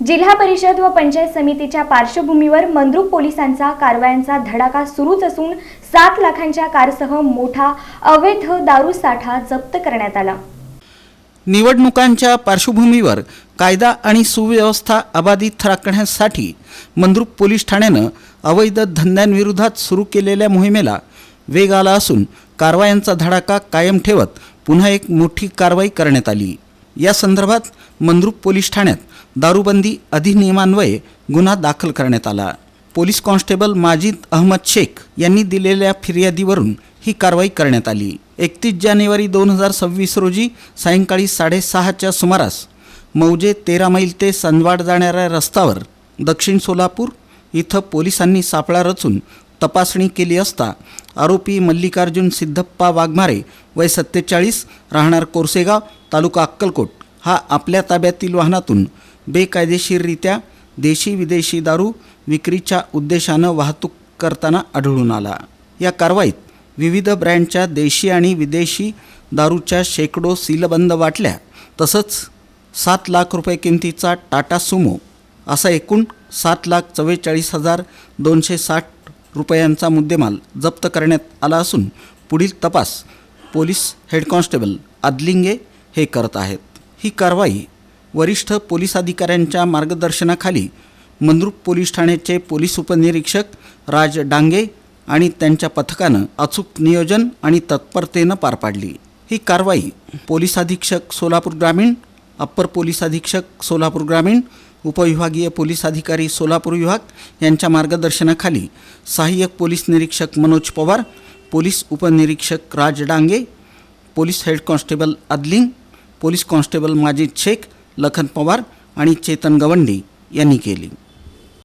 जिल्हा परिषद व पंचायत समितीच्या पार्श्वभूमीवर मंद्रुप पोलिसांचा कारवायांचा धडाका सुरूच असून सात लाखांच्या कारसह मोठा अवैध दारू साठा जप्त करण्यात आला. निवडणुकांच्या पार्श्वभूमीवर कायदा आणि सुव्यवस्था अबाधित राखण्यासाठी मंद्रुप पोलीस ठाण्यानं अवैध धंद्यांविरोधात सुरू केलेल्या मोहिमेला वेग आला असून कारवायांचा धडाका कायम ठेवत पुन्हा एक मोठी कारवाई करण्यात आली. या संदर्भात मंद्रुप पोलीस ठाण्यात दारूबंदी अधिनियमान्वये गुन्हा दाखल करण्यात आला. पोलीस कॉन्स्टेबल माजिद अहमद शेख यांनी दिलेल्या फिर्यादीवरून ही कारवाई करण्यात आली. एकतीस जानेवारी दोन हजार सव्वीस रोजी सायंकाळी साडेसहाच्या सुमारास मौजे तेरा मैल ते संजवाड जाणाऱ्या रस्त्यावर दक्षिण सोलापूर इथं पोलिसांनी सापळा रचून तपासणी केली असता आरोपी मल्लिकार्जुन सिद्धप्पा वाघमारे वय सत्तेचाळीस राहणार कोरसेगाव तालुका अक्कलकोट. हा आपल्या ताब्यातील वाहनातून बेकायदेशीररित्या देशी विदेशी दारू विक्रीच्या उद्देशानं वाहतूक करताना आढळून आला. या कारवाईत विविध ब्रँडच्या देशी आणि विदेशी दारूच्या शेकडो सीलबंद वाटल्या तसंच सात लाख रुपये किमतीचा टाटा सुमो असा एकूण सात लाख चव्वेचाळीस हजार दोनशे साठ रुपयांचा मुद्देमाल जप्त करण्यात आला असून पुढील तपास पोलीस हेड कॉन्स्टेबल आदलिंगे हे करत आहेत. ही कारवाई वरिष्ठ पोलीस अधिकाऱ्यांच्या मार्गदर्शनाखाली मंद्रुप पोलीस ठाण्याचे पोलीस उपनिरीक्षक राज डांगे आणि त्यांच्या पथकानं अचूक नियोजन आणि तत्परतेनं पार पाडली. ही कारवाई पोलीस अधीक्षक सोलापूर ग्रामीण अप्पर पोलीस अधीक्षक सोलापूर ग्रामीण उपविभागीय पोलीस अधिकारी सोलापूर विभाग यांच्या मार्गदर्शनाखाली सहाय्यक पोलीस निरीक्षक मनोज पवार पोलीस उपनिरीक्षक Raj Dange police head constable Adling police constable Majid Shaikh Lakhan Pawar आणि चेतन गवंडी यांनी केली.